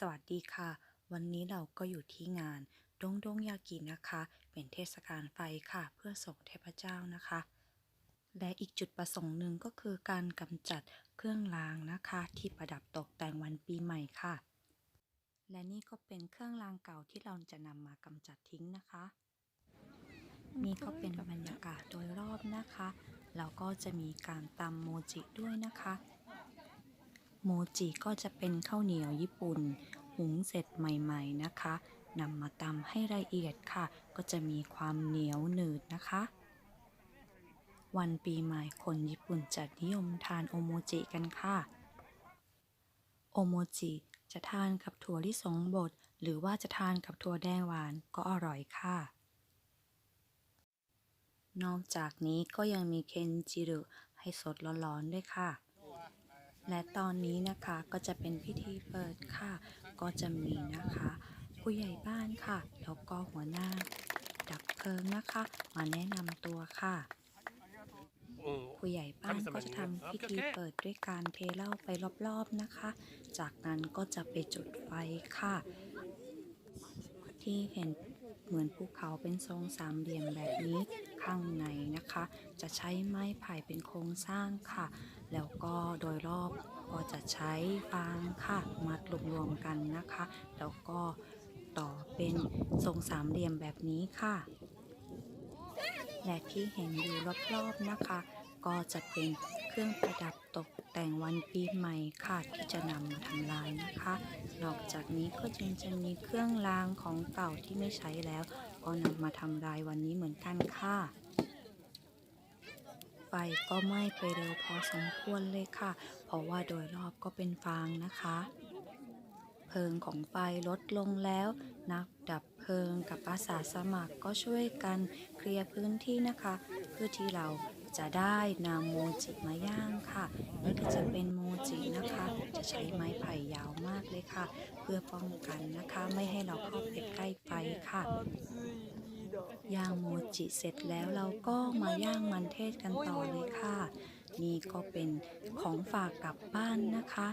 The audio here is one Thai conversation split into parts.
สวัสดีค่ะ วันนี้เราก็อยู่ที่งานดงดงยากินะคะ เป็นเทศกาลไฟค่ะ เพื่อส่งเทพเจ้านะคะ และอีกจุดประสงค์หนึ่งก็คือการกำจัดเครื่องรางนะคะ ที่ประดับตกแต่งวันปีใหม่ค่ะ และนี่ก็เป็นเครื่องรางเก่าที่เราจะนำมากำจัดทิ้งนะคะ นี่ก็เป็นบรรยากาศโดยรอบนะคะ แล้วก็จะมีการตำโมจิด้วยนะคะ โมจิก็จะเป็นข้าวเหนียวญี่ปุ่น หุงเสร็จใหม่ๆนะคะนำมาตำให้ละเอียดค่ะ ก็จะมีความเหนียวหนืดนะคะ วันปีใหม่คนญี่ปุ่นจะนิยมทานโอโมจิกันค่ะ โอโมจิจะทานกับถั่วลิสงบดหรือว่าจะทานกับถั่วแดงหวานก็อร่อยค่ะ นอกจากนี้ก็ยังมีเคนจิรุให้สดร้อนๆด้วยค่ะ และตอนนี้นะคะก็จะเป็นพิธีเปิดค่ะ ก็จะมีนะคะ ผู้ใหญ่บ้านค่ะ แล้วก็หัวหน้า ดับเพลิงนะคะ มาแนะนำตัวค่ะผู้ใหญ่บ้านก็จะทำพิธีเปิดด้วยการเทเหล้าไปรอบๆนะคะ จากนั้นก็จะไปจุดไฟค่ะ ที่เห็น เหมือนภูเขาเป็นทรงสามเหลี่ยมแบบนี้ข้างในนะคะ จะใช้ไม้ไผ่เป็นโครงสร้างค่ะ แล้วก็โดยรอบก็จะใช้ฟางค่ะ มัดรวมๆกันนะคะ แล้วก็ต่อเป็นทรงสามเหลี่ยมแบบนี้ค่ะ และที่เห็นอยู่รอบๆนะคะ ก็จะเป็นเครื่องประดับตกแต่งวันปีใหม่ค่ะที่จะนำมาทำลายนะคะ นอกจากนี้ก็ยังจะมีเครื่องรางของเก่าที่ไม่ใช้แล้ว ก็นำมาทำลายวันนี้เหมือนกันค่ะไฟก็ไหม้ไปเร็วพอสมควรเลยค่ะ เพราะว่าโดยรอบก็เป็นฟางนะคะ เพลิงของไฟลดลงแล้ว นักดับเพลิงกับอาสาสมัครก็ช่วยกันเคลียร์พื้นที่นะคะ เพื่อที่เรา จะได้นำโมจิมาย่างค่ะนี่ก็จะเป็นโมจินะคะ จะใช้ไม้ไผ่ยาวมากเลยค่ะ เพื่อป้องกันนะคะ ไม่ให้เราเข้าไปใกล้ไฟค่ะย่างโมจิเสร็จแล้วเราก็มาย่างมันเทศกันต่อเลยค่ะ นี่ก็เป็นของฝากกลับบ้านนะคะ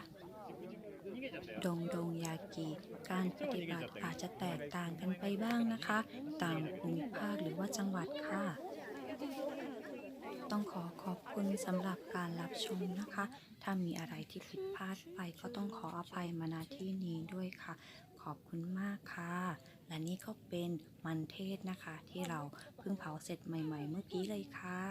ดงดงยากิ การปฏิบัติอาจจะแตกต่างกันไปบ้างนะคะ ตามภูมิภาคหรือว่าจังหวัดค่ะ ต้องขอขอบคุณสำหรับการรับชมนะคะ ถ้ามีอะไรที่ผิดพลาดไปก็ต้องขออภัยมาณที่นี้ด้วยค่ะ ขอบคุณมากค่ะ และนี่ก็เป็นมันเทศนะคะ ที่เราเพิ่งเผาเสร็จใหม่ ๆ เมื่อกี้เลยค่ะ